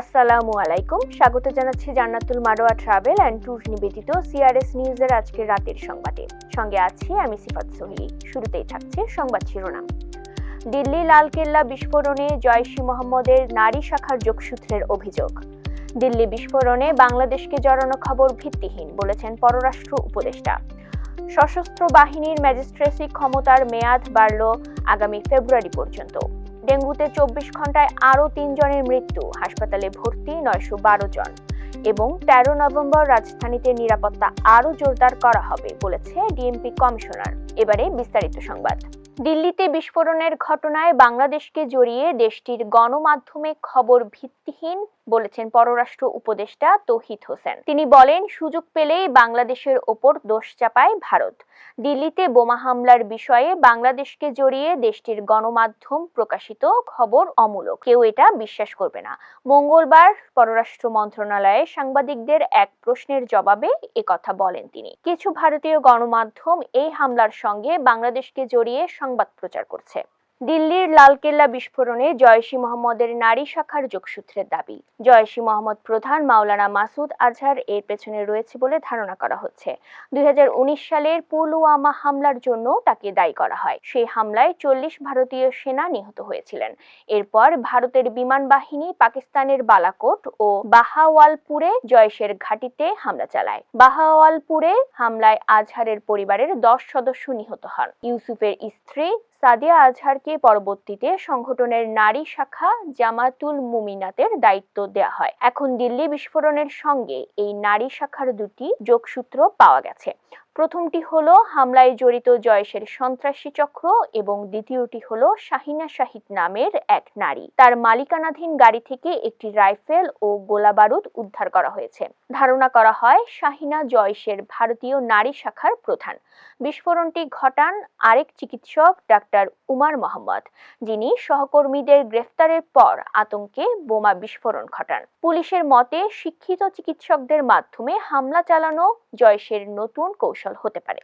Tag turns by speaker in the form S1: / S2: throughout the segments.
S1: আসসালামু আলাইকুম। স্বাগত জানাচ্ছি Jannatul Marwa travel and tour নিবেদিত সিআরএস নিউজের আজকের রাতের সংবাদে। সঙ্গে আছি আমি সিফাত সোহেলি। শুরুতেই থাকছে সংবাদ শিরোনাম। দিল্লি লালকেল্লা বিস্ফোরণে জয়শী মোহাম্মদের নারী শাখার যোগসূত্রের অভিযোগ। দিল্লি বিস্ফোরণে বাংলাদেশকে জড়ানো খবর ভিত্তিহীন, বলেছেন পররাষ্ট্র উপদেষ্টা। সশস্ত্র বাহিনীর ম্যাজিস্ট্রেসি ক্ষমতার মেয়াদ বাড়ল আগামী ফেব্রুয়ারি পর্যন্ত। ডেঙ্গুতে চব্বিশ ঘন্টায় আরও তিনজনের মৃত্যু। হাসপাতালে ভর্তি নয়শো বারো জন। এবং তেরো নভেম্বর রাজধানীতে নিরাপত্তা আরও জোরদার করা হবে, বলেছে ডিএমপি কমিশনার। এবারে বিস্তারিত সংবাদ। দিল্লিতে বিস্ফোরণের ঘটনায় বাংলাদেশকে জড়িয়ে দেশটির গণমাধ্যমে খবর ভিত্তিহীন বলেছেন পররাষ্ট্র উপদেষ্টা তৌহিদ হোসেন। তিনি বলেন, সুযোগ পেলেই বাংলাদেশের ওপর দোষ চাপায় ভারত। দিল্লিতে বোমা হামলার বিষয়ে বাংলাদেশকে জড়িয়ে দেশটির গণমাধ্যম প্রকাশিত খবর অমূলক। কেউ এটা বিশ্বাস করবে না। মঙ্গলবার পররাষ্ট্র মন্ত্রণালয়ে সাংবাদিকদের এক প্রশ্নের জবাবে কথা বলেন তিনি। কিছু ভারতীয় গণমাধ্যম এই হামলার সঙ্গে বাংলাদেশকে জড়িয়ে সংবাদ প্রচার করছে। দিল্লির লালকেল্লা বিস্ফোরণে জয়সী মোহাম্মদের নারী শাখার যোগসূত্রের দাবি। জয়সী মোহাম্মদ প্রধান মাওলানা মাসুদ আজহার এর পেছনে রয়েছে বলে ধারণা করা হচ্ছে। দুই হাজার উনিশ সালের পুলওয়ামা হামলার জন্য তাকে দায়ী করা হয়। সেই হামলায় চল্লিশ ভারতীয় সেনা নিহত হয়েছিলেন। এরপর ভারতের বিমান বাহিনী পাকিস্তানের বালাকোট ও বাহাওয়ালপুরে জয়শের ঘাঁটিতে হামলা চালায়। বাহাওয়ালপুরে হামলায় আজহারের পরিবারের দশ সদস্য নিহত হন। ইউসুফের স্ত্রী সাদিয়া আজহারকে পরবর্তীতে সংগঠনের নারী শাখা জামাতুল মুমিনাতের দায়িত্ব দেয়া হয়। এখন দিল্লি বিস্ফোরণের সঙ্গে এই নারী শাখার দুটি যোগসূত্র পাওয়া গেছে। প্রথমটি হলো হামলায় জড়িত জয়েশের সন্ত্রাসী চক্র এবং দ্বিতীয়টি হলো শাহিনা শাহিদ নামের এক নারী। তার মালিকানাধীন গাড়ি থেকে একটি রাইফেল ও গোলাবারুদ উদ্ধার করা হয়েছে। ধারণা করা হয় শাহিনা জয়েশের ভারতীয় নারী শাখার প্রধান। বিস্ফোরণটি ঘটান আরেক চিকিৎসক ডাক্তার উমার মোহাম্মদ, যিনি সহকর্মীদের গ্রেফতারের পর আতঙ্কে বোমা বিস্ফোরণ ঘটান। পুলিশের মতে, শিক্ষিত চিকিৎসকদের মাধ্যমে হামলা চালানো জয়েশের নতুন কৌশল। হতে পারে।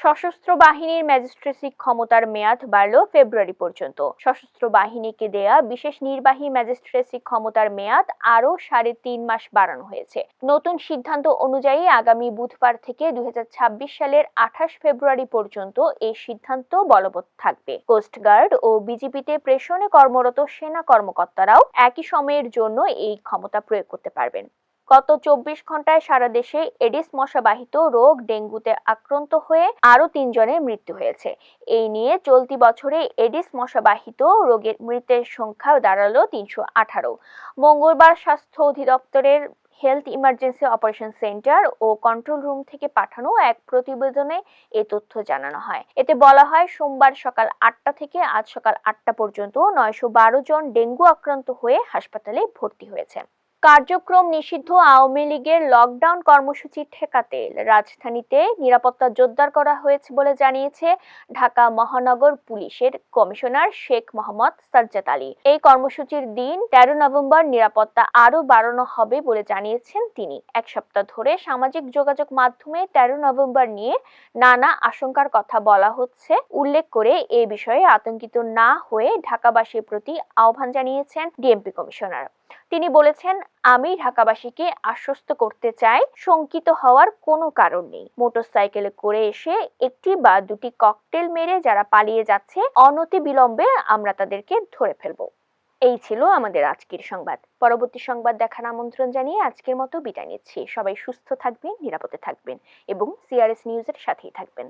S1: সশস্ত্র বাহিনীর ম্যাজিস্ট্রেসি ক্ষমতার মেয়াদ বাড়ল ফেব্রুয়ারি পর্যন্ত। সশস্ত্র বাহিনীকে দেয়া বিশেষ নির্বাহী ম্যাজিস্ট্রেসি ক্ষমতার মেয়াদ আরও সাড়ে তিন মাস বাড়ানো হয়েছে। নতুন সিদ্ধান্ত অনুযায়ী আগামী বুধবার থেকে দুই হাজার ছাব্বিশ সালের আঠাশ ফেব্রুয়ারি পর্যন্ত এই সিদ্ধান্ত বলবৎ থাকবে। কোস্টগার্ড ও বিজিবিতে প্রেষণে কর্মরত সেনা কর্মকর্তারাও একই সময়ের জন্য এই ক্ষমতা প্রয়োগ করতে পারবেন। গত চব্বিশ ঘন্টায় সারা দেশে এডিস মশাবাহিত রোগ ডেঙ্গুতে আক্রান্ত হয়ে আরও তিনজনের মৃত্যু হয়েছে। এই নিয়ে চলতি বছরে এডিস মশাবাহিত রোগের মৃতের সংখ্যা দাঁড়াল তিনশো আঠারো। মঙ্গলবার স্বাস্থ্য অধিদপ্তরের হেলথ ইমার্জেন্সি অপারেশন সেন্টার ও কন্ট্রোল রুম থেকে পাঠানো এক প্রতিবেদনে এ তথ্য জানানো হয়। এতে বলা হয়, সোমবার সকাল আটটা থেকে আজ সকাল আটটা পর্যন্ত নয়শো বারো জন ডেঙ্গু আক্রান্ত হয়ে হাসপাতালে ভর্তি হয়েছে। কার্যক্রম নিষিদ্ধ আওয়ামী লীগের লকডাউন কর্মসূচি ঠেকাতে রাজধানীতে নিরাপত্তা জোরদার করা হয়েছে বলে জানিয়েছে ঢাকা মহানগর পুলিশের কমিশনার শেখ মোহাম্মদ সাজ্জাদ আলী। এই কর্মসূচির দিন তেরো নভেম্বর নিরাপত্তা আরও বাড়ানো হবে বলে জানিয়েছেন তিনি। এক সপ্তাহ ধরে সামাজিক যোগাযোগ মাধ্যমে তেরো নভেম্বর নিয়ে নানা আশঙ্কার কথা বলা হচ্ছে। উল্লেখ করে এ বিষয়ে আতঙ্কিত না হয়ে ঢাকাবাসীর প্রতি আহ্বান জানিয়েছেন ডিএমপি কমিশনার। তিনি বলেছেন, আমি ঢাকাবাসীকে আশ্বস্ত করতে চাই, শঙ্কিত হওয়ার কোনো কারণ নেই। মোটরসাইকেলে করে এসে একটি বা দুটি ককটেল মেরে যারা পালিয়ে যাচ্ছে অনতি বিলম্বে আমরা তাদেরকে ধরে ফেলব। এই ছিল আমাদের আজকের সংবাদ। পরবর্তী সংবাদ দেখার আমন্ত্রণ জানিয়ে আজকের মতো বিদায় নিচ্ছি। সবাই সুস্থ থাকবেন, নিরাপদে থাকবেন এবং সিআরএস নিউজের সাথেই থাকবেন।